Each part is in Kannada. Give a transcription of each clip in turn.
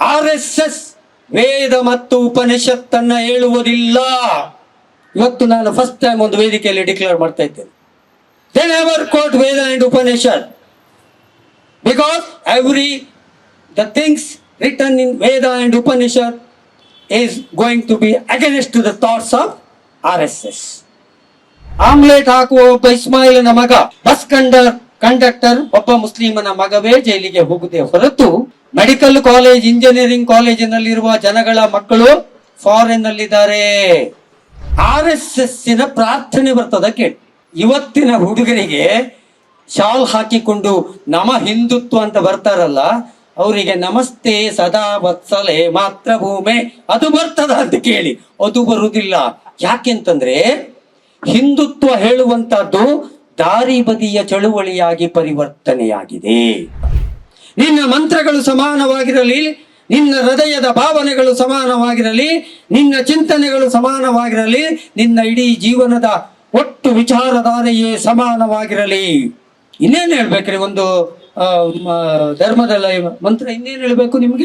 ಆರ್ ಎಸ್ ಎಸ್ ವೇದ ಮತ್ತು ಉಪನಿಷತ್ತನ್ನ ಹೇಳುವುದಿಲ್ಲ. ಇವತ್ತು ನಾನು ಫಸ್ಟ್ ಟೈಮ್ ಒಂದು ವೇದಿಕೆಯಲ್ಲಿ ಡಿಕ್ಲೇರ್ ಮಾಡ್ತಾ ಇದ್ದೇನೆ. They never quote Veda and Upanishad because every the things return in Veda and Upanishad is going to be against to the thoughts of R S S omelette ಹಾಕುವ ಒಬ್ಬ ಇಸ್ಮಾಯಿಲನ ಮಗ. ಬಸ್ ಕಂಡರ್ ಕಂಡಕ್ಟರ್ ಒಬ್ಬ ಮುಸ್ಲಿಮನ ಮಗವೇ ಜೈಲಿಗೆ ಹೋಗುತ್ತೆ ಹೊರತು ಮೆಡಿಕಲ್ ಕಾಲೇಜ್ ಇಂಜಿನಿಯರಿಂಗ್ ಕಾಲೇಜಿನಲ್ಲಿರುವ ಜನಗಳ ಮಕ್ಕಳು ಫಾರಿನ್ ನಲ್ಲಿದ್ದಾರೆ. ಆರ್ ಎಸ್ ಎಸ್ನ ಪ್ರಾರ್ಥನೆ ಬರ್ತದ ಕೇಳಿ. ಇವತ್ತಿನ ಹುಡುಗರಿಗೆ ಶಾಲ್ ಹಾಕಿಕೊಂಡು ನಮ ಹಿಂದುತ್ವ ಅಂತ ಬರ್ತಾರಲ್ಲ, ಅವರಿಗೆ ನಮಸ್ತೆ ಸದಾ ವತ್ಸಲೆ ಮಾತ್ರ ಭೂಮೆ ಅದು ಬರ್ತದ ಅಂತ ಕೇಳಿ. ಅದು ಬರುವುದಿಲ್ಲ. ಯಾಕೆಂತಂದ್ರೆ ಹಿಂದುತ್ವ ಹೇಳುವಂತಹದ್ದು ದಾರಿ ಬದಿಯ ಚಳುವಳಿಯಾಗಿ ಪರಿವರ್ತನೆಯಾಗಿದೆ. ನಿನ್ನ ಮಂತ್ರಗಳು ಸಮಾನವಾಗಿರಲಿ ನಿನ್ನ ಹೃದಯದ ಭಾವನೆಗಳು ಸಮಾನವಾಗಿರಲಿ ನಿನ್ನ ಚಿಂತನೆಗಳು ಸಮಾನವಾಗಿರಲಿ ನಿನ್ನ ಇಡೀ ಜೀವನದ ಒಟ್ಟು ವಿಚಾರಧಾರೆಯೇ ಸಮಾನವಾಗಿರಲಿ. ಇನ್ನೇನು ಹೇಳ್ಬೇಕ್ರಿ ಒಂದು ಆ, ಮ- ಧರ್ಮದ ಮಂತ್ರ ಇನ್ನೇನು ಹೇಳ್ಬೇಕು ನಿಮಗೆ?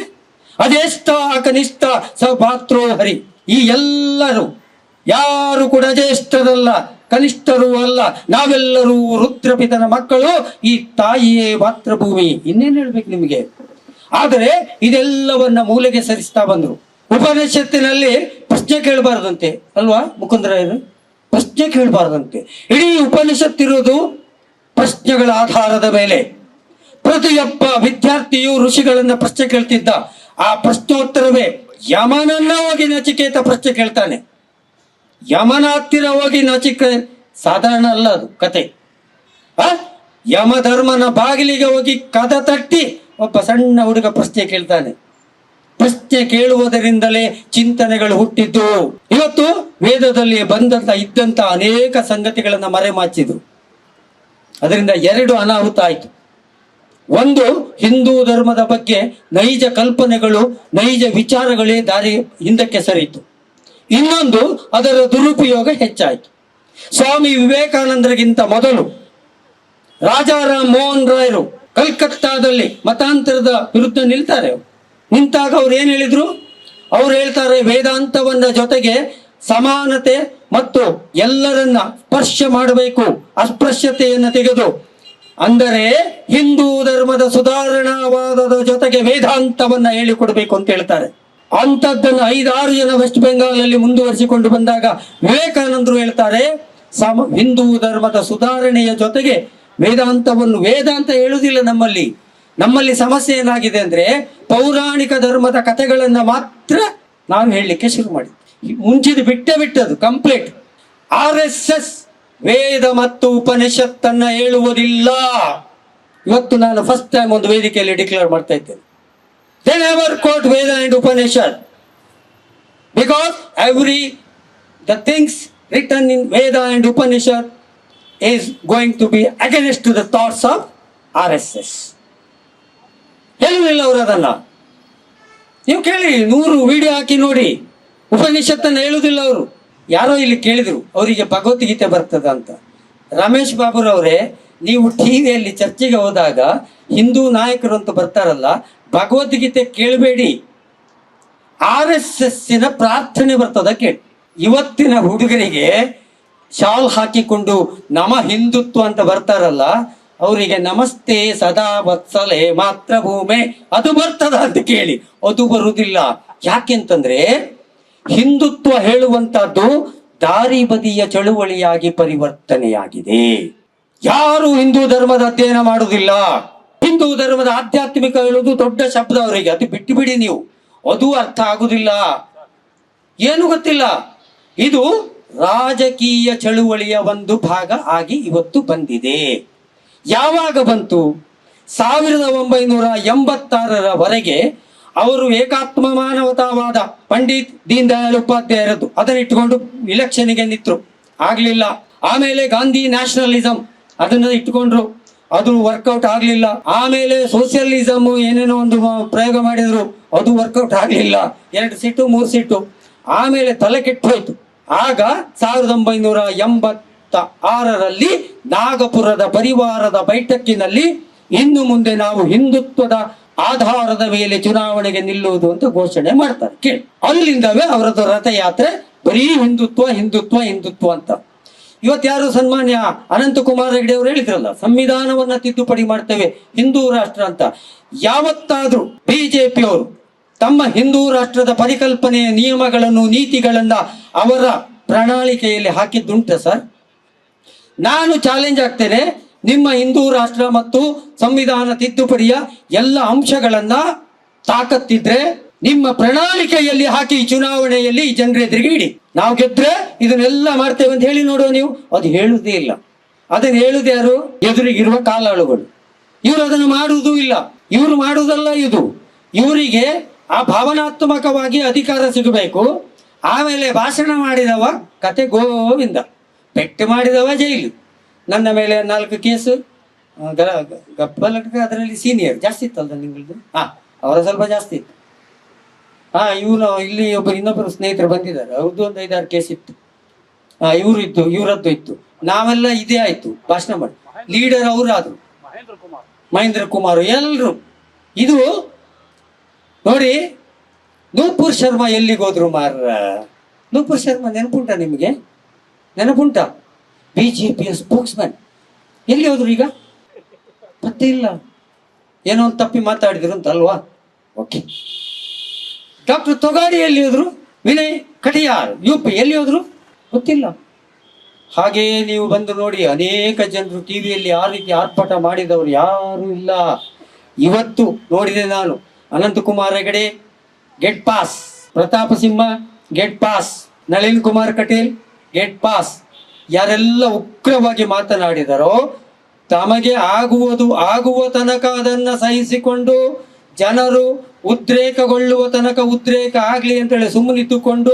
ಅದೆಷ್ಟ ಕನಿಷ್ಠ ಸಭಾತ್ರೋ ಹರಿ. ಈ ಎಲ್ಲರೂ ಯಾರು ಕೂಡ ಜ್ಯೇಷ್ಠರಲ್ಲ ಕನಿಷ್ಠರು ಅಲ್ಲ, ನಾವೆಲ್ಲರೂ ರುದ್ರಪಿತನ ಮಕ್ಕಳು, ಈ ತಾಯಿಯೇ ಮಾತೃಭೂಮಿ. ಇನ್ನೇನು ಹೇಳ್ಬೇಕು ನಿಮಗೆ? ಆದರೆ ಇದೆಲ್ಲವನ್ನ ಮೂಲೆಗೆ ಸರಿಸ್ತಾ ಬಂದರು. ಉಪನಿಷತ್ತಿನಲ್ಲಿ ಪ್ರಶ್ನೆ ಕೇಳಬಾರದಂತೆ, ಅಲ್ವಾ ಮುಕುಂದರಾಯರು? ಪ್ರಶ್ನೆ ಕೇಳಬಾರದಂತೆ. ಇಡೀ ಉಪನಿಷತ್ತಿರುವುದು ಪ್ರಶ್ನೆಗಳ ಆಧಾರದ ಮೇಲೆ. ಪ್ರತಿಯೊಬ್ಬ ವಿದ್ಯಾರ್ಥಿಯು ಋಷಿಗಳನ್ನ ಪ್ರಶ್ನೆ ಕೇಳ್ತಿದ್ದ. ಆ ಪ್ರಶ್ನೋತ್ತರವೇ ಯಮನನ್ನ ಹೋಗಿ ನಚಿಕೇತ ಪ್ರಶ್ನೆ ಕೇಳ್ತಾನೆ. ಯಮನ ಹತ್ತಿರ ಹೋಗಿ ನಚಿಕ, ಸಾಧಾರಣ ಅಲ್ಲ ಅದು, ಕತೆ. ಆ? ಯಮಧರ್ಮನ ಬಾಗಿಲಿಗೆ ಹೋಗಿ ಕದ ತಟ್ಟಿ ಒಬ್ಬ ಸಣ್ಣ ಹುಡುಗ ಪ್ರಶ್ನೆ ಕೇಳ್ತಾನೆ. ಪ್ರಶ್ನೆ ಕೇಳುವುದರಿಂದಲೇ ಚಿಂತನೆಗಳು ಹುಟ್ಟಿದ್ದು. ಇವತ್ತು ವೇದದಲ್ಲಿ ಬಂದಂತ ಇದ್ದಂತ ಅನೇಕ ಸಂಗತಿಗಳನ್ನ ಮರೆಮಾಚಿದ್ರು ಅದರಿಂದ ಎರಡು ಅನಾಹುತ ಆಯಿತು. ಒಂದು, ಹಿಂದೂ ಧರ್ಮದ ಬಗ್ಗೆ ನೈಜ ಕಲ್ಪನೆಗಳು, ನೈಜ ವಿಚಾರಗಳೇ ದಾರಿ ಹಿಂದಕ್ಕೆ ಸರಿಯಿತು. ಇನ್ನೊಂದು ಅದರ ದುರುಪಯೋಗ ಹೆಚ್ಚಾಯಿತು. ಸ್ವಾಮಿ ವಿವೇಕಾನಂದರಿಗಿಂತ ಮೊದಲು ರಾಜಾರಾಮ್ ಮೋಹನ್ ರಾಯರು ಕಲ್ಕತ್ತಾದಲ್ಲಿ ಮತಾಂತರದ ವಿರುದ್ಧ ನಿಲ್ತಾರೆ. ನಿಂತಾಗ ಅವ್ರು ಏನು ಹೇಳಿದ್ರು? ಅವ್ರು ಹೇಳ್ತಾರೆ, ವೇದಾಂತವನ್ನ ಜೊತೆಗೆ ಸಮಾನತೆ ಮತ್ತು ಎಲ್ಲರನ್ನ ಸ್ಪರ್ಶ ಮಾಡಬೇಕು, ಅಸ್ಪೃಶ್ಯತೆಯನ್ನು ತೆಗೆದು. ಅಂದರೆ ಹಿಂದೂ ಧರ್ಮದ ಸುಧಾರಣಾವಾದದ ಜೊತೆಗೆ ವೇದಾಂತವನ್ನ ಹೇಳಿಕೊಡಬೇಕು ಅಂತ ಹೇಳ್ತಾರೆ. ಅಂಥದ್ದನ್ನು ಐದಾರು ಜನ ವೆಸ್ಟ್ ಬೆಂಗಾಲಲ್ಲಿ ಮುಂದುವರಿಸಿಕೊಂಡು ಬಂದಾಗ ವಿವೇಕಾನಂದರು ಹೇಳ್ತಾರೆ, ಸಮ, ಹಿಂದೂ ಧರ್ಮದ ಸುಧಾರಣೆಯ ಜೊತೆಗೆ ವೇದಾಂತವನ್ನು ವೇದಾಂತ ಹೇಳುವುದಿಲ್ಲ ನಮ್ಮಲ್ಲಿ. ನಮ್ಮಲ್ಲಿ ಸಮಸ್ಯೆ ಏನಾಗಿದೆ ಅಂದ್ರೆ ಪೌರಾಣಿಕ ಧರ್ಮದ ಕಥೆಗಳನ್ನ ಮಾತ್ರ ನಾನು ಹೇಳಲಿಕ್ಕೆ ಶುರು ಮಾಡಿ ಮುಂಚಿದ ಬಿಟ್ಟೆ ಬಿಟ್ಟದು complete R S S Veda ಮತ್ತು ಉಪನಿಷತ್ತನ್ನ ಹೇಳುವುದಿಲ್ಲ. ಇವತ್ತು ನಾನು ಫಸ್ಟ್ ಟೈಮ್ ಒಂದು ವೇದಿಕೆಯಲ್ಲಿ ಡಿಕ್ಲೇರ್ ಮಾಡ್ತಾ ಇದ್ದೇನೆ. They never quote Veda and Upanishad because every the things return in Veda and Upanishad is going to be against to the thoughts of R S S ಹೇಳುವುದಿಲ್ಲ ಅವರು ಅದನ್ನ? ನೀವು ಕೇಳಿ, ನೂರು ವಿಡಿಯೋ ಹಾಕಿ ನೋಡಿ. ಉಪನಿಷತ್ತನ್ನು ಹೇಳುವುದಿಲ್ಲ ಅವರು. ಯಾರೋ ಇಲ್ಲಿ ಕೇಳಿದರು, ಅವರಿಗೆ ಭಗವದ್ಗೀತೆ ಬರ್ತದ ಅಂತ. ರಮೇಶ್ ಬಾಬುರವರೇ, ನೀವು ಟಿವಿಯಲ್ಲಿ ಚರ್ಚೆಗೆ ಹೋದಾಗ ಹಿಂದೂ ನಾಯಕರು ಅಂತ ಬರ್ತಾರಲ್ಲ ಭಗವದ್ಗೀತೆ ಕೇಳಬೇಡಿ. ಆರ್ ಎಸ್ ಎಸ್ಸಿನ ಪ್ರಾರ್ಥನೆ ಬರ್ತದ ಕೇಳಿ. ಇವತ್ತಿನ ಹುಡುಗರಿಗೆ ಶಾಲ್ ಹಾಕಿಕೊಂಡು ನಮ ಹಿಂದುತ್ವ ಅಂತ ಬರ್ತಾರಲ್ಲ, ಅವರಿಗೆ ನಮಸ್ತೆ ಸದಾ ವತ್ಸಲೆ ಮಾತ್ರ ಭೂಮೆ ಅದು ಬರ್ತದ ಅಂತ ಕೇಳಿ. ಅದು ಬರುವುದಿಲ್ಲ ಯಾಕೆಂತಂದ್ರೆ ಹಿಂದುತ್ವ ಹೇಳುವಂತಹದ್ದು ದಾರಿ ಬದಿಯ ಚಳುವಳಿಯಾಗಿ ಪರಿವರ್ತನೆಯಾಗಿದೆ. ಯಾರು ಹಿಂದೂ ಧರ್ಮದ ಅಧ್ಯಯನ ಮಾಡುವುದಿಲ್ಲ? ಹಿಂದೂ ಧರ್ಮದ ಆಧ್ಯಾತ್ಮಿಕ ಹೇಳೋದು ದೊಡ್ಡ ಶಬ್ದ ಅವರಿಗೆ. ಅದು ಬಿಟ್ಟು ಬಿಡಿ ನೀವು. ಅದು ಅರ್ಥ ಆಗುದಿಲ್ಲ. ಏನು ಗೊತ್ತಿಲ್ಲ. ಇದು ರಾಜಕೀಯ ಚಳುವಳಿಯ ಒಂದು ಭಾಗ ಆಗಿ ಇವತ್ತು ಬಂದಿದೆ. ಯಾವಾಗ ಬಂತು? ಸಾವಿರದ ಒಂಬೈನೂರ ಎಂಬತ್ತಾರರವರೆಗೆ ಅವರು ಏಕಾತ್ಮ ಮಾನವತಾವಾದ ಪಂಡಿತ್ ದೀನ್ ದಯಾಳ್ ಉಪಾಧ್ಯಾಯರದ್ದು. ಅದನ್ನ ಇಟ್ಟುಕೊಂಡು ಇಲೆಕ್ಷನ್ಗೆ ನಿಂತರು. ಆಗ್ಲಿಲ್ಲ. ಆಮೇಲೆ ಗಾಂಧಿ ನ್ಯಾಷನಲಿಸಂ ಅದನ್ನ ಇಟ್ಟುಕೊಂಡ್ರು. ಅದು ವರ್ಕೌಟ್ ಆಗ್ಲಿಲ್ಲ. ಆಮೇಲೆ ಸೋಷಿಯಲಿಸಮ್ ಏನೇನೋ ಒಂದು ಪ್ರಯೋಗ ಮಾಡಿದ್ರು, ಅದು ವರ್ಕೌಟ್ ಆಗ್ಲಿಲ್ಲ. ಎರಡು ಸೀಟು, ಮೂರು ಸೀಟು. ಆಮೇಲೆ ತಲೆ ಕೆಟ್ಟು ಹೋಯ್ತು. ಆಗ ಸಾವಿರದ ಒಂಬೈನೂರ ಎಂಬತ್ತ ಆರರಲ್ಲಿ ನಾಗಪುರದ ಪರಿವಾರದ ಬೈಠಕ್ಕಿನಲ್ಲಿ ಇನ್ನು ಮುಂದೆ ನಾವು ಹಿಂದುತ್ವದ ಆಧಾರದ ಮೇಲೆ ಚುನಾವಣೆಗೆ ನಿಲ್ಲುವುದು ಅಂತ ಘೋಷಣೆ ಮಾಡ್ತಾರೆ. ಕೇಳಿ. ಅಲ್ಲಿಂದವೇ ಅವರದ್ದು ರಥಯಾತ್ರೆ ಬರೀ ಹಿಂದುತ್ವ ಹಿಂದುತ್ವ ಹಿಂದುತ್ವ ಅಂತ. ಇವತ್ತು ಯಾರು ಸನ್ಮಾನ್ಯ ಅನಂತಕುಮಾರ್ ಹೆಗಡೆ ಅವರು ಹೇಳಿದ್ರಲ್ಲ, ಸಂವಿಧಾನವನ್ನ ತಿದ್ದುಪಡಿ ಮಾಡ್ತೇವೆ ಹಿಂದೂ ರಾಷ್ಟ್ರ ಅಂತ. ಯಾವತ್ತಾದ್ರೂ ಬಿಜೆಪಿಯವರು ತಮ್ಮ ಹಿಂದೂ ರಾಷ್ಟ್ರದ ಪರಿಕಲ್ಪನೆಯ ನಿಯಮಗಳನ್ನು, ನೀತಿಗಳನ್ನ ಅವರ ಪ್ರಣಾಳಿಕೆಯಲ್ಲಿ ಹಾಕಿದ್ದುಂಟ ಸರ್? ನಾನು ಚಾಲೆಂಜ್ ಆಗ್ತೇನೆ, ನಿಮ್ಮ ಹಿಂದೂ ರಾಷ್ಟ್ರ ಮತ್ತು ಸಂವಿಧಾನ ತಿದ್ದುಪಡಿಯ ಎಲ್ಲ ಅಂಶಗಳನ್ನ ತಾಕತ್ತಿದ್ರೆ ನಿಮ್ಮ ಪ್ರಣಾಳಿಕೆಯಲ್ಲಿ ಹಾಕಿ ಚುನಾವಣೆಯಲ್ಲಿ ಜನರೇ ಎದುರಿಗೆ ನಾವು ಗೆದ್ರೆ ಇದನ್ನೆಲ್ಲ ಮಾಡ್ತೇವೆ ಅಂತ ಹೇಳಿ ನೋಡುವ ನೀವು. ಅದು ಹೇಳುವುದೇ ಇಲ್ಲ. ಅದನ್ನು ಹೇಳುದು ಯಾರು? ಎದುರಿಗಿರುವ ಕಾಲಾಳುಗಳು. ಇವರು ಅದನ್ನು ಮಾಡುವುದೂ ಇಲ್ಲ. ಇವರು ಮಾಡುವುದಲ್ಲ ಇದು. ಇವರಿಗೆ ಆ ಭಾವನಾತ್ಮಕವಾಗಿ ಅಧಿಕಾರ ಸಿಗಬೇಕು. ಆಮೇಲೆ ಭಾಷಣ ಮಾಡಿದವ ಕತೆ ಗೋವಿಂದ. ಪೆಟ್ಟು ಮಾಡಿದವ ಜೈಲು. ನನ್ನ ಮೇಲೆ ನಾಲ್ಕು ಕೇಸು. ಆ, ಗ- ಗ- ಗಪ್ಪಲಕ್ಕೆ ಅದರಲ್ಲಿ ಸೀನಿಯರ್ ಜಾಸ್ತಿ ಇತ್ತಲ್ಲ ನಿಮ್ಮದು ಹಾ ಅವರ ಸ್ವಲ್ಪ ಜಾಸ್ತಿ ಇತ್ತು. ಹಾ ಇವ್ರು ಇಲ್ಲಿ ಒಬ್ಬ ಇನ್ನೊಬ್ಬರು ಸ್ನೇಹಿತರು ಬಂದಿದ್ದಾರೆ. ಅವ್ರದ್ದು ಒಂದು ಐದಾರು ಕೇಸ್ ಇತ್ತು. ಹಾ ಇವ್ರು ಇತ್ತು ಇವರದ್ದು ಇತ್ತು. ನಾವೆಲ್ಲ ಇದೇ ಆಯ್ತು. ಭಾಷಣ ಮಾಡಿ. ಲೀಡರ್ ಅವರಾದ್ರು. ಮಹೇಂದ್ರ ಕುಮಾರ್. ಎಲ್ರು. ಇದು ನೋಡಿ ನೂಪುರ್ ಶರ್ಮಾ ಎಲ್ಲಿಗೆ ಹೋದ್ರು ಮಾರ ನೂಪುರ್ ಶರ್ಮಾ ನೆನಪುಂಟ ನಿಮಗೆ? ನೆನಪುಂಟ? ಬಿ ಜೆ ಪಿಯ ಮ್ಯಾನ್ ಎಲ್ಲಿ ಹೋದ್ರು ಈಗ? ಮತ್ತೆ ಇಲ್ಲ. ಏನೋ ಒಂದು ತಪ್ಪಿ ಮಾತಾಡಿದ್ರು ಅಂತ ಅಲ್ವಾ? ಓಕೆ ಡಾಕ್ಟರ್ ತೊಗಾಡಿ ಎಲ್ಲಿ ಹೋದ್ರು? ವಿನಯ್ ಕಟಿಯಾರ್ ಯು ಪಿ ಎಲ್ಲಿ ಹೋದ್ರು? ಗೊತ್ತಿಲ್ಲ. ಹಾಗೆಯೇ ನೀವು ಬಂದು ನೋಡಿ, ಅನೇಕ ಜನರು ಟಿವಿಯಲ್ಲಿ ಆ ರೀತಿ ಆರ್ಭಟ ಮಾಡಿದವರು ಯಾರು ಇಲ್ಲ. ಇವತ್ತು ನೋಡಿದೆ ನಾನು, Anantkumar Hegde, get pass. Pratap Simha, get pass. Nalin Kumar Kateel, get pass. ಯಾರೆಲ್ಲ ಉಗ್ರವಾಗಿ ಮಾತನಾಡಿದರೋ, ತಮಗೆ ಆಗುವುದು, ಆಗುವ ತನಕ ಅದನ್ನ ಸಹಿಸಿಕೊಂಡು ಜನರು ಉದ್ರೇಕಗೊಳ್ಳುವ ತನಕ ಉದ್ರೇಕ ಆಗ್ಲಿ ಅಂತೇಳಿ ಸುಮ್ಮನಿತ್ತುಕೊಂಡು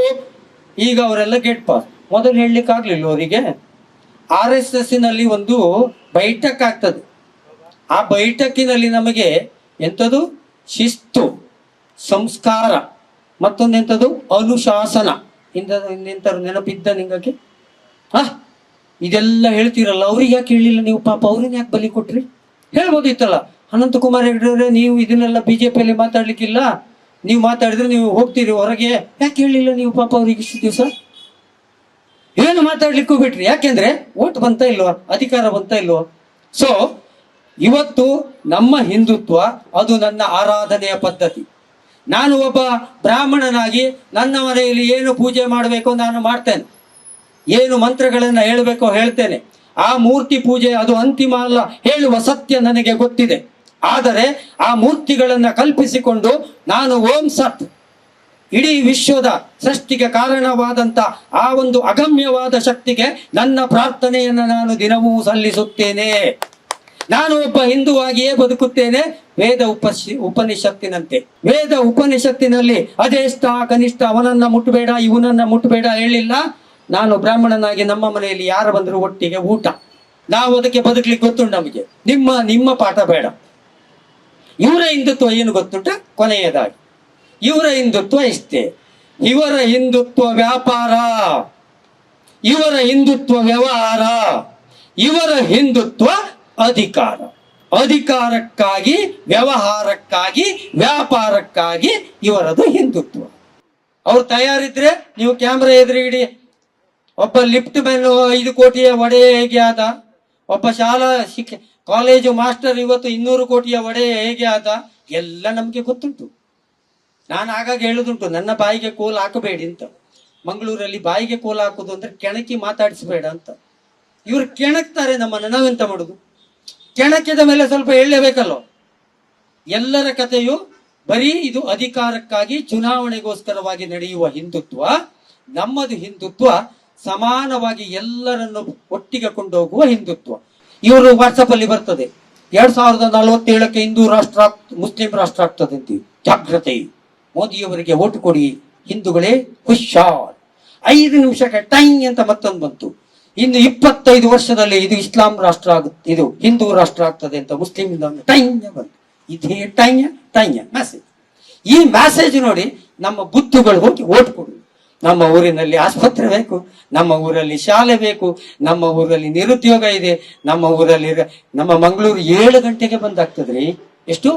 ಈಗ ಅವರೆಲ್ಲ ಗೆಟ್ ಪಾಸ್. ಮೊದಲು ಹೇಳಲಿಕ್ಕೆ ಆಗ್ಲಿಲ್ಲ ಅವರಿಗೆ. ಆರ್ ಎಸ್ ಎಸ್ನಲ್ಲಿ ಒಂದು ಬೈಠಕ್ ಆಗ್ತದೆ. ಆ ಬೈಠಕ್ಕಿನಲ್ಲಿ ನಮಗೆ ಎಂಥದ್ದು ಶಿಸ್ತು, ಸಂಸ್ಕಾರ, ಮತ್ತೊಂದು ಎಂಥದ್ದು ಅನುಶಾಸನ. ಇಂದ ಇಂಥವ್ರು ನೆನಪಿದ್ದ ನಿಂಗಕ್ಕೆ? ಆ, ಇದೆಲ್ಲ ಹೇಳ್ತೀರಲ್ಲ, ಅವ್ರಿಗೆ ಯಾಕೆ ಹೇಳಿಲ್ಲ ನೀವು? ಪಾಪ ಅವ್ರನ್ನ ಯಾಕೆ ಬಲಿ ಕೊಟ್ರಿ? ಹೇಳ್ಬೋದಿತ್ತಲ್ಲ. ಅನಂತಕುಮಾರ್ ಹೆಗಡೆ ನೀವು ಇದನ್ನೆಲ್ಲ ಬಿಜೆಪಿಯಲ್ಲಿ ಮಾತಾಡ್ಲಿಕ್ಕಿಲ್ಲ. ನೀವು ಮಾತಾಡಿದ್ರೆ ನೀವು ಹೋಗ್ತೀರಿ ಹೊರಗೆ. ಯಾಕೆ ಹೇಳಿಲ್ಲ ನೀವು ಪಾಪ ಅವ್ರಿಗೆ ಇಷ್ಟು ದಿವಸ? ಏನು ಮಾತಾಡ್ಲಿಕ್ಕೂ ಬಿಟ್ರಿ. ಯಾಕೆಂದ್ರೆ ಓಟ್ ಬಂತ ಇಲ್ವಾ, ಅಧಿಕಾರ ಬಂತ ಇಲ್ವಾ? ಸೊ ಇವತ್ತು ನಮ್ಮ ಹಿಂದುತ್ವ ಅದು ನನ್ನ ಆರಾಧನೆಯ ಪದ್ಧತಿ. ನಾನು ಒಬ್ಬ ಬ್ರಾಹ್ಮಣನಾಗಿ ನನ್ನ ಮನೆಯಲ್ಲಿ ಏನು ಪೂಜೆ ಮಾಡಬೇಕು ನಾನು ಮಾಡ್ತೇನೆ. ಏನು ಮಂತ್ರಗಳನ್ನು ಹೇಳಬೇಕೋ ಹೇಳ್ತೇನೆ. ಆ ಮೂರ್ತಿ ಪೂಜೆ ಅದು ಅಂತಿಮ ಅಲ್ಲ, ಹೇಳುವ ಸತ್ಯ ನನಗೆ ಗೊತ್ತಿದೆ. ಆದರೆ ಆ ಮೂರ್ತಿಗಳನ್ನು ಕಲ್ಪಿಸಿಕೊಂಡು ನಾನು ಓಂ ಸತ್. ಇಡೀ ವಿಶ್ವದ ಸೃಷ್ಟಿಗೆ ಕಾರಣವಾದಂತ ಆ ಒಂದು ಅಗಮ್ಯವಾದ ಶಕ್ತಿಗೆ ನನ್ನ ಪ್ರಾರ್ಥನೆಯನ್ನು ನಾನು ದಿನವೂ ಸಲ್ಲಿಸುತ್ತೇನೆ. ನಾನು ಒಬ್ಬ ಹಿಂದುವಾಗಿಯೇ ಬದುಕುತ್ತೇನೆ. ವೇದ ಉಪಶಿ, ಉಪನಿಷತ್ತಿನಂತೆ. ವೇದ ಉಪನಿಷತ್ತಿನಲ್ಲಿ ಅದೆಷ್ಟ ಕನಿಷ್ಠ ಅವನನ್ನ ಮುಟ್ಟಬೇಡ ಇವನನ್ನ ಮುಟ್ಟಬೇಡ ಹೇಳಿಲ್ಲ. ನಾನು ಬ್ರಾಹ್ಮಣನಾಗಿ ನಮ್ಮ ಮನೆಯಲ್ಲಿ ಯಾರು ಬಂದರೂ ಒಟ್ಟಿಗೆ ಊಟ. ನಾವು ಅದಕ್ಕೆ ಬದುಕಲಿಕ್ಕೆ ಗೊತ್ತು ನಮಗೆ. ನಿಮ್ಮ ನಿಮ್ಮ ಪಾಠ ಬೇಡ. ಇವರ ಹಿಂದುತ್ವ ಏನು ಗೊತ್ತುಂಟ? ಕೊನೆಯದಾಗಿ. ಇವರ ಹಿಂದುತ್ವ ಇಷ್ಟೇ. ಇವರ ಹಿಂದುತ್ವ ವ್ಯಾಪಾರ. ಇವರ ಹಿಂದುತ್ವ ವ್ಯವಹಾರ. ಇವರ ಹಿಂದುತ್ವ ಅಧಿಕಾರ. ಅಧಿಕಾರಕ್ಕಾಗಿ, ವ್ಯವಹಾರಕ್ಕಾಗಿ, ವ್ಯಾಪಾರಕ್ಕಾಗಿ ಇವರದು ಹಿಂದುತ್ವ. ಅವ್ರು ತಯಾರಿದ್ರೆ ನೀವು ಕ್ಯಾಮ್ರಾ ಇಡಿ ಒಬ್ಬ ಲಿಫ್ಟ್ ಮ್ಯಾನ್ ಐದು ಕೋಟಿಯ ಒಡೆಯ ಹೇಗೆ ಆದ? ಒಬ್ಬ ಶಾಲಾ ಶಿಕ್ಷ ಕಾಲೇಜು ಮಾಸ್ಟರ್ ಇವತ್ತು ಇನ್ನೂರು ಕೋಟಿಯ ಒಡೆಯ ಹೇಗೆ ಆದ? ಎಲ್ಲ ನಮಗೆ ಗೊತ್ತುಂಟು. ನಾನು ಆಗಾಗ ಹೇಳುದುಂಟು, ನನ್ನ ಬಾಯಿಗೆ ಕೋಲ್ ಹಾಕಬೇಡಿ ಅಂತ. ಮಂಗಳೂರಲ್ಲಿ ಬಾಯಿಗೆ ಕೋಲ್ ಹಾಕೋದು ಅಂದ್ರೆ ಕೆಣಕಿ ಮಾತಾಡಿಸಬೇಡ ಅಂತ. ಇವ್ರು ಕೆಣಕ್ತಾರೆ ನಮ್ಮನ್ನ, ನಾವೆಂತ ಮಾಡುದು? ಕೆಣಕಿದ ಮೇಲೆ ಸ್ವಲ್ಪ ಹೇಳಲೇಬೇಕಲ್ಲ? ಎಲ್ಲರ ಕಥೆಯು ಬರೀ ಇದು ಅಧಿಕಾರಕ್ಕಾಗಿ ಚುನಾವಣೆಗೋಸ್ಕರವಾಗಿ ನಡೆಯುವ ಹಿಂದುತ್ವ, ನಮ್ಮದು ಹಿಂದುತ್ವ ಸಮಾನವಾಗಿ ಎಲ್ಲರನ್ನು ಒಟ್ಟಿಗೆ ಕೊಂಡೋಗುವ ಹಿಂದುತ್ವ. ಇವರು ವಾಟ್ಸಪ್ ಅಲ್ಲಿ ಬರ್ತದೆ. ಎರಡ್ ಸಾವಿರದ ನಲವತ್ತೇಳಕ್ಕೆ ಹಿಂದೂ ರಾಷ್ಟ್ರ, ಮುಸ್ಲಿಂ ರಾಷ್ಟ್ರ ಆಗ್ತದೆ ಅಂತೀವಿ ಜಾಗ್ರತೆ. ಮೋದಿಯವರಿಗೆ ಓಟು ಕೊಡಿ. ಹಿಂದೂಗಳೇ ಹುಷಾರ್. ಐದು ನಿಮಿಷಕ್ಕೆ ಟೈಮ್ ಅಂತ ಮತ್ತೊಂದು ಬಂತು. ಇನ್ನು ಇಪ್ಪತ್ತೈದು ವರ್ಷದಲ್ಲಿ ಇದು ಇಸ್ಲಾಂ ರಾಷ್ಟ್ರ ಆಗುತ್ತೆ. ಇದು ಹಿಂದೂ ರಾಷ್ಟ್ರ ಆಗ್ತದೆ ಅಂತ ಮುಸ್ಲಿಂ ಟೈಮ್ ಬಂತು. ಇದೇ ಟೈಮ್ ಟೈಮ್ ಮೆಸೇಜ್ ಈ ಮೆಸೇಜ್ ನೋಡಿ ನಮ್ಮ ಬುದ್ಧುಗಳು ಹೋಗಿ ಓಟ್ ಕೊಡು. ನಮ್ಮ ಊರಿನಲ್ಲಿ ಆಸ್ಪತ್ರೆ ಬೇಕು, ನಮ್ಮ ಊರಲ್ಲಿ ಶಾಲೆ ಬೇಕು, ನಮ್ಮ ಊರಲ್ಲಿ ನಿರುದ್ಯೋಗ ಇದೆ, ನಮ್ಮ ಊರಲ್ಲಿ ನಮ್ಮ ಮಂಗಳೂರು ಏಳು ಗಂಟೆಗೆ ಬಂದಾಗ್ತದ್ರಿ. ಎಷ್ಟು?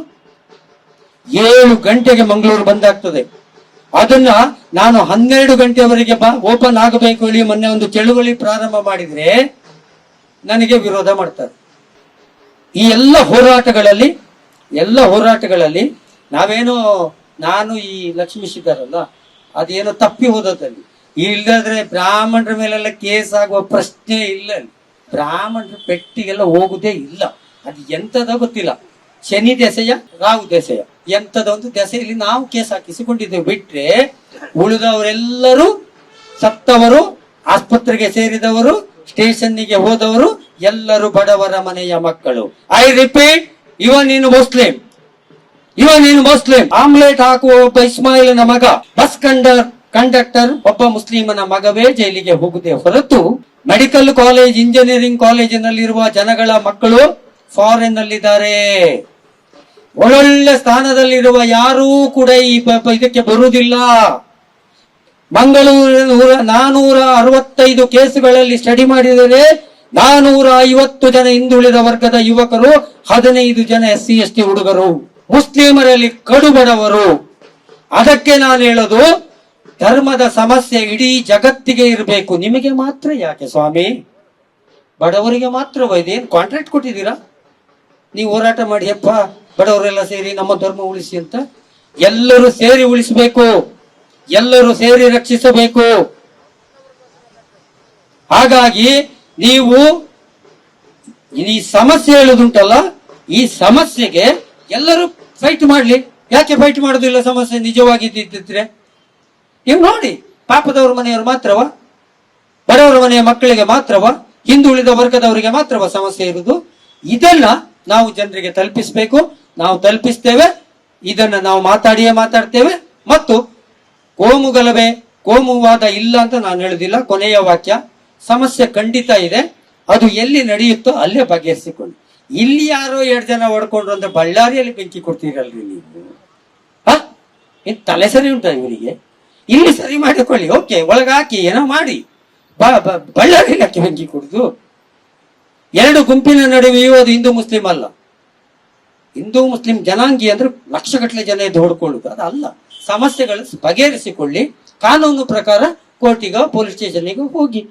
ಏಳು ಗಂಟೆಗೆ ಮಂಗಳೂರು ಬಂದಾಗ್ತದೆ. ಅದನ್ನ ನಾನು ಹನ್ನೆರಡು ಗಂಟೆವರೆಗೆ ಬಾ, ಓಪನ್ ಆಗಬೇಕು ಹೇಳಿ ಮೊನ್ನೆ ಒಂದು ಚಳುವಳಿ ಪ್ರಾರಂಭ ಮಾಡಿದ್ರೆ ನನಗೆ ವಿರೋಧ ಮಾಡ್ತಾರೆ. ಈ ಎಲ್ಲ ಹೋರಾಟಗಳಲ್ಲಿ ಎಲ್ಲ ಹೋರಾಟಗಳಲ್ಲಿ ನಾವೇನೋ, ನಾನು ಈ ಲಕ್ಷ್ಮೀಶಿದ್ದಾರಲ್ಲ ಅದೇನೋ ತಪ್ಪಿ ಹೋದದಲ್ಲಿ ಇಲ್ಲದ್ರೆ ಬ್ರಾಹ್ಮಣರ ಮೇಲೆಲ್ಲ ಕೇಸ್ ಆಗುವ ಪ್ರಶ್ನೆ ಇಲ್ಲ. ಬ್ರಾಹ್ಮಣರ ಪೆಟ್ಟಿಗೆಲ್ಲ ಹೋಗುದೇ ಇಲ್ಲ. ಅದು ಎಂತದ ಗೊತ್ತಿಲ್ಲ. ಶನಿ ದೆಸೆಯ, ರಾಹು ದೆಸೆಯ. ಎಂತದ ಒಂದು ದೆಸೆಯಲ್ಲಿ ನಾವು ಕೇಸ್ ಹಾಕಿಸಿಕೊಂಡಿದ್ದೇವೆ. ಬಿಟ್ರೆ ಉಳಿದವರೆಲ್ಲರೂ ಸತ್ತವರು, ಆಸ್ಪತ್ರೆಗೆ ಸೇರಿದವರು, ಸ್ಟೇಷನ್ನಿಗೆ ಹೋದವರು ಎಲ್ಲರೂ ಬಡವರ ಮನೆಯ ಮಕ್ಕಳು. I repeat even in Muslim. ಇವ ನೀನು ಮುಸ್ಲಿಂ. ಆಮ್ಲೆಟ್ ಹಾಕುವ ಒಬ್ಬ ಇಸ್ಮಾಯಿಲನ ಮಗ. ಬಸ್ ಕಂಡರ್ ಕಂಡಕ್ಟರ್, ಒಬ್ಬ ಮುಸ್ಲಿಮನ ಮಗವೇ ಜೈಲಿಗೆ ಹೋಗುತ್ತೆ ಹೊರತು ಮೆಡಿಕಲ್ ಕಾಲೇಜ್, ಇಂಜಿನಿಯರಿಂಗ್ ಕಾಲೇಜಿನಲ್ಲಿರುವ ಜನಗಳ ಮಕ್ಕಳು ಫಾರಿನ್ ನಲ್ಲಿದ್ದಾರೆ ಒಳ್ಳೊಳ್ಳೆ ಸ್ಥಾನದಲ್ಲಿರುವ ಯಾರೂ ಕೂಡ ಈ ಇದಕ್ಕೆ ಬರುವುದಿಲ್ಲ. ಮಂಗಳೂರಿನ ನಾನೂರ ಅರವತ್ತೈದು ಕೇಸುಗಳಲ್ಲಿ ಸ್ಟಡಿ ಮಾಡಿದರೆ ನಾನೂರ ಐವತ್ತು ಜನ ಹಿಂದುಳಿದ ವರ್ಗದ ಯುವಕರು, ಹದಿನೈದು ಜನ ಎಸ್ ಸಿ ಎಸ್ ಟಿ ಹುಡುಗರು. ಮುಸ್ಲಿಮರಲ್ಲಿ ಕಡುಬಡವರು. ಅದಕ್ಕೆ ನಾನು ಹೇಳೋದು, ಧರ್ಮದ ಸಮಸ್ಯೆ ಇಡೀ ಜಗತ್ತಿಗೆ ಇರಬೇಕು. ನಿಮಗೆ ಮಾತ್ರ ಯಾಕೆ ಸ್ವಾಮಿ? ಬಡವರಿಗೆ ಮಾತ್ರ ಇದೇನು ಕಾಂಟ್ರಾಕ್ಟ್ ಕೊಟ್ಟಿದ್ದೀರಾ? ನೀವು ಹೋರಾಟ ಮಾಡಿ ಅಪ್ಪ ಬಡವರೆಲ್ಲ ಸೇರಿ ನಮ್ಮ ಧರ್ಮ ಉಳಿಸಿ ಅಂತ. ಎಲ್ಲರೂ ಸೇರಿ ಉಳಿಸಬೇಕು. ಎಲ್ಲರೂ ಸೇರಿ ರಕ್ಷಿಸಬೇಕು. ಹಾಗಾಗಿ ನೀವು ಈ ಸಮಸ್ಯೆ ಹೇಳುದುಂಟಲ್ಲ, ಈ ಸಮಸ್ಯೆಗೆ ಎಲ್ಲರೂ ಫೈಟ್ ಮಾಡಲಿ? ಯಾಕೆ ಫೈಟ್ ಮಾಡೋದಿಲ್ಲ ಸಮಸ್ಯೆ ನಿಜವಾಗಿ ನೀವು ನೋಡಿ, ಪಾಪದವ್ರ ಮನೆಯವರು ಮಾತ್ರವ? ಬಡವರ ಮನೆಯ ಮಕ್ಕಳಿಗೆ ಮಾತ್ರವ? ಹಿಂದುಳಿದ ವರ್ಗದವರಿಗೆ ಮಾತ್ರವ ಸಮಸ್ಯೆ ಇರುವುದು ಇದೆಲ್ಲ ನಾವು ಜನರಿಗೆ ತಲುಪಿಸಬೇಕು. ನಾವು ತಲುಪಿಸ್ತೇವೆ. ಇದನ್ನ ನಾವು ಮಾತಾಡಿಯೇ ಮಾತಾಡ್ತೇವೆ. ಮತ್ತು ಕೋಮು ಗಲಭೆ ಕೋಮುವಾದ ಇಲ್ಲ ಅಂತ ನಾನು ಹೇಳುದಿಲ್ಲ. ಕೊನೆಯ ವಾಕ್ಯ, ಸಮಸ್ಯೆ ಖಂಡಿತ ಇದೆ. ಅದು ಎಲ್ಲಿ ನಡೆಯುತ್ತೋ ಅಲ್ಲೇ ಬಗೆಹರಿಸಿಕೊಂಡು ಇಲ್ಲಿ ಯಾರೋ ಎರಡು ಜನ ಹೊಡ್ಕೊಂಡ್ರು ಅಂತ ಬಳ್ಳಾರಿಯಲ್ಲಿ ಬೆಂಕಿ ಕೊಡ್ತೀರಲ್ರಿ ನೀವು? ಹಾ? ಏನ್ ತಲೆ ಸರಿ ಉಂಟಾ ಇವರಿಗೆ? ಇಲ್ಲಿ ಸರಿ ಮಾಡಿಕೊಳ್ಳಿ, ಓಕೆ, ಒಳಗಾಕಿ, ಏನೋ ಮಾಡಿ. ಬಳ್ಳಾರಿಯಲ್ಲಿ ಯಾಕೆ ಬೆಂಕಿ ಕೊಡುದು? ಎರಡು ಗುಂಪಿನ ನಡುವೆಯೂ ಅದು ಹಿಂದೂ ಮುಸ್ಲಿಂ ಅಲ್ಲ. ಹಿಂದೂ ಮುಸ್ಲಿಂ ಜನಾಂಗಿ ಅಂದ್ರೆ ಲಕ್ಷಗಟ್ಟಲೆ ಜನ ಇದ್ದು ಹೊಡ್ಕೊಳ್ಳುದು. ಅದಲ್ಲ ಸಮಸ್ಯೆಗಳು ಬಗೆಹರಿಸಿಕೊಳ್ಳಿ. ಕಾನೂನು ಪ್ರಕಾರ ಕೋರ್ಟಿಗೋ, ಪೊಲೀಸ್ ಸ್ಟೇಷನ್ನಿಗೋ ಹೋಗಿ.